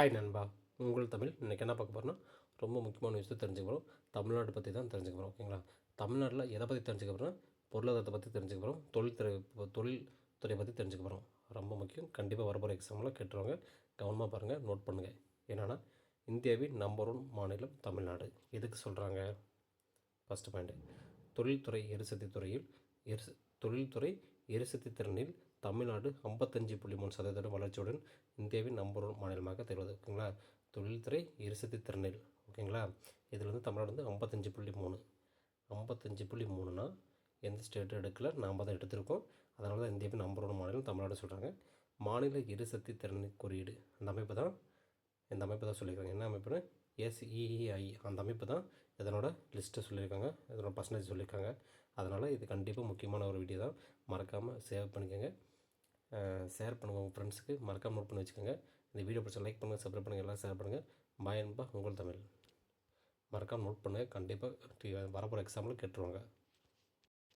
Hi நண்பா. உங்கள் தமிழ். இன்றைக்கி என்ன பார்க்க போகிறோம்னா ரொம்ப முக்கியமான விஷயத்தை தெரிஞ்சுக்க போகிறோம் தமிழ்நாட்டை பற்றி தான் தெரிஞ்சுக்க போகிறோம் ஓகேங்களா? தமிழ்நாட்டில் எதை பற்றி தெரிஞ்சுக்க போகிறோம்னா பொருளாதாரத்தை பற்றி தெரிஞ்சுக்க போகிறோம் தொழில்துறை தொழில்துறை பற்றி தெரிஞ்சுக்க போகிறோம் ரொம்ப முக்கியம். கண்டிப்பாக வரப்போகிற எக்ஸாம்லாம் கேட்டுருவாங்க. கவனமாக பாருங்கள் நோட் பண்ணுங்கள் என்னென்னா இந்தியாவின் நம்பர் ஒன் மாநிலம் தமிழ்நாடு. எதுக்கு சொல்கிறாங்க ஃபஸ்ட்டு பாயிண்ட்டு தொழில்துறை எரிசக்தி துறையில் எரிச தொழில்துறை எரிசக்தி திறனில் தமிழ்நாடு ஐம்பத்தஞ்சு புள்ளி மூணு சதவீதம் வளர்ச்சியுடன் இந்தியாவின் நம்பர் ஒன் மாநிலமாக தெரிவது ஓகேங்களா? தொழில்துறை எரிசக்தி திறனில் ஓகேங்களா? இதில் வந்து தமிழ்நாடு வந்து ஐம்பத்தஞ்சு புள்ளி மூணு. ஐம்பத்தஞ்சு புள்ளி மூணுனா எந்த ஸ்டேட்டும் எடுக்கல? நாம் தான் எடுத்திருக்கோம். அதனால தான் இந்தியாவின் நம்பர் ஒன் மாநிலம் தமிழ்நாடு சொல்கிறாங்க மாநில எரிசக்தி திறன் குறியீடு அந்த அமைப்பு தான் இந்த அமைப்பு தான் சொல்லியிருக்காங்க. என்ன அமைப்புன்னு? எஸ்இஇஐ அந்த அமைப்பு தான் இதனோட லிஸ்ட்டை சொல்லியிருக்காங்க இதனோட பர்சன்டேஜ் சொல்லியிருக்காங்க. அதனால் இது கண்டிப்பாக முக்கியமான ஒரு வீடியோ தான். மறக்காமல் சேவ் பண்ணிக்கோங்க. ஷேர் பண்ணுங்கள் உங்கள் ஃப்ரெண்ட்ஸுக்கு மறக்காமல் நோட் பண்ணி வச்சுக்கோங்க. இந்த வீடியோ பிடிச்ச லைக் பண்ணுங்கள் சப்ஸ்கிரைப் பண்ணுங்கள் எல்லாம் ஷேர் பண்ணுங்கள் பாய் அன்பா உங்கள் தமிழ். மறக்காமல் நோட் பண்ணுங்கள் கண்டிப்பாக வரப்போகிற எக்ஸாமில் கேட்டுருவாங்க.